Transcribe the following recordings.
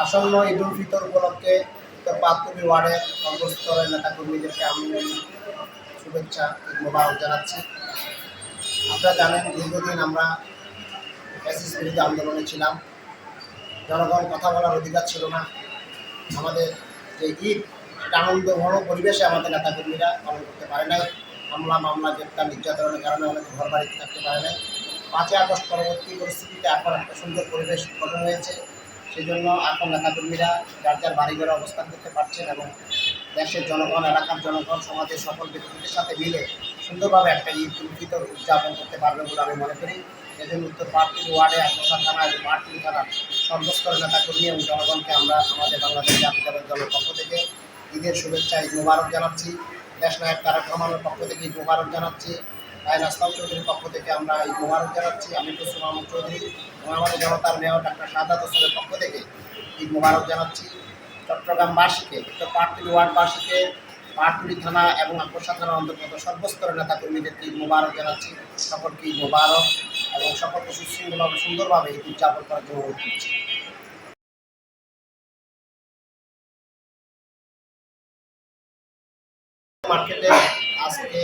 আসন্ন ঈদ উল ফিতর উপলক্ষে পাতুলি ওয়ার্ডের সর্বস্তরের নেতা কর্মীদেরকে আমি শুভেচ্ছা মোবারক জানাচ্ছি। আপনারা জানেন, দীর্ঘদিন আমরা ফ্যাসিস বিরোধী আন্দোলনে ছিলাম। জনগণ কথা বলার অধিকার ছিল না। আমাদের যে ঈদ সেটা আনন্দঘন পরিবেশে আমাদের নেতাকর্মীরা পালন করতে পারে নাই। হামলা, মামলা, গ্রেপ্তার, নির্যাতনের কারণে অনেকে ঘর বাড়িতে থাকতে পারে নাই। পাঁচই আগস্ট পরবর্তী পরিস্থিতিতে এখন একটা সুন্দর পরিবেশ গঠন হয়েছে। সেই জন্য এখন নেতাকর্মীরা যার যার বাড়ি ঘরে অবস্থান করতে পারছেন এবং দেশের জনগণ, এলাকার জনগণ, সমাজের সকল ব্যক্তিদের সাথে মিলে সুন্দরভাবে একটা ঈদ উল উদযাপন করতে পারবে বলে আমি মনে করি। এজন্য উত্তর পার্টির ওয়ার্ডে আকর্ষণ থানা এবং পার্টির থানার সর্বস্তরের নেতাকর্মী এবং জনগণকে আমরা আমাদের বাংলাদেশ জাতীয়তাবাদী দলের পক্ষ থেকে ঈদের শুভেচ্ছা, ঈদ মোবারক জানাচ্ছি। দেশ নায়ক তারেক রহমানের পক্ষ থেকে ঈদ মোবারক জানাচ্ছি। আইন আসলাম চৌধুরীর পক্ষ থেকে আমরা ঈদ মোবারক জানাচ্ছি। আমি কুসুম মাহমুদ চৌধুরী। এবং আমাদের জনতার মেয়র ডাক্তার সাদাত হোসেনের পক্ষ থেকে ঈদ মোবারক জানাচ্ছি। চট্টগ্রামবাসীকে উত্তর ওয়ার্ডবাসীকে পাটকুলি থানা এবং আকর্ষা থানার অন্তর্গত সর্বস্তরের নেতাকর্মীদেরকে ঈদ মোবারক জানাচ্ছি। সকলকে ঈদ মোবারক এবং সকলকে সুশৃঙ্খলভাবে সুন্দরভাবে ঈদ উদযাপন করার জন্য অনুরোধ করছি। মার্কেটে আজকে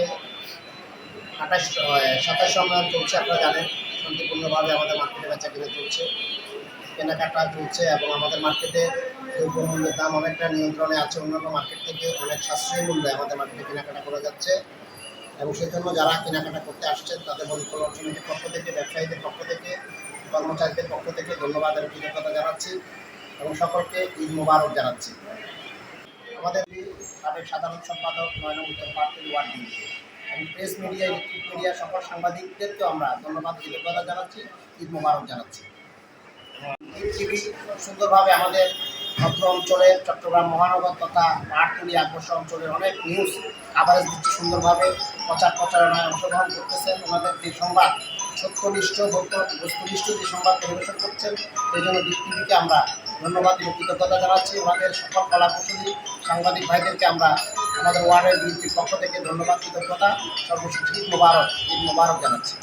আঠাশ সাতাশ সম্মেলন চলছে, আপনারা জানেন, শান্তিপূর্ণভাবে আমাদের মার্কেটে বেচা কিনে চলছে। কেনাকাটা চলছে এবং আমাদের মার্কেটে দ্রব্যমূল্যের দাম অনেকটা নিয়ন্ত্রণে আছে। অন্যান্য মার্কেট থেকে অনেক সাশ্রয়ী মূল্যে আমাদের মার্কেটে কেনাকাটা করা যাচ্ছে। এবং সেই জন্য যারা কেনাকাটা করতে আসছেন, তাদের বন্ধুত্ব অর্থনীতির পক্ষ থেকে, ব্যবসায়ীদের পক্ষ থেকে, কর্মচারীদের পক্ষ থেকে ধন্যবাদ এবং কৃতজ্ঞতা জানাচ্ছি এবং সকলকে ঈদ মোবারক জানাচ্ছি। আমাদের সাবেক সাধারণ সম্পাদক নয়ন উত্তর পার্টির ওয়ার্ড এবং প্রেস মিডিয়া ইলেকট্রিক মিডিয়া সকল সাংবাদিকদেরকেও আমরা ধন্যবাদ, কৃতজ্ঞতা জানাচ্ছি, ঈদ মোবারক জানাচ্ছি। ঈদ টিভি সুন্দরভাবে আমাদের অত্র অঞ্চলের চট্টগ্রাম মহানগর তথা অঞ্চলের অনেক নিউজ কাভারেজ দিচ্ছে সুন্দরভাবে, প্রচার প্রচারণায় অংশগ্রহণ করতেছেন ওনাদের যে সংবাদ, সত্যনিষ্ঠ বস্তু- বস্তুনিষ্ঠ যে সংবাদ পরিবেশন করছেন, সেই জন্য আমরা ধন্যবাদ কৃতজ্ঞতা জানাচ্ছি। ওনাদের সকল কলাকুশলী, সাংবাদিক ভাইদেরকে আমরা আমাদের ওয়ার্ডের বিএনপির পক্ষ থেকে ধন্যবাদ কৃতজ্ঞতা সর্বশেষ ঈদ মোবারক ঈদ মোবারক জানাচ্ছি।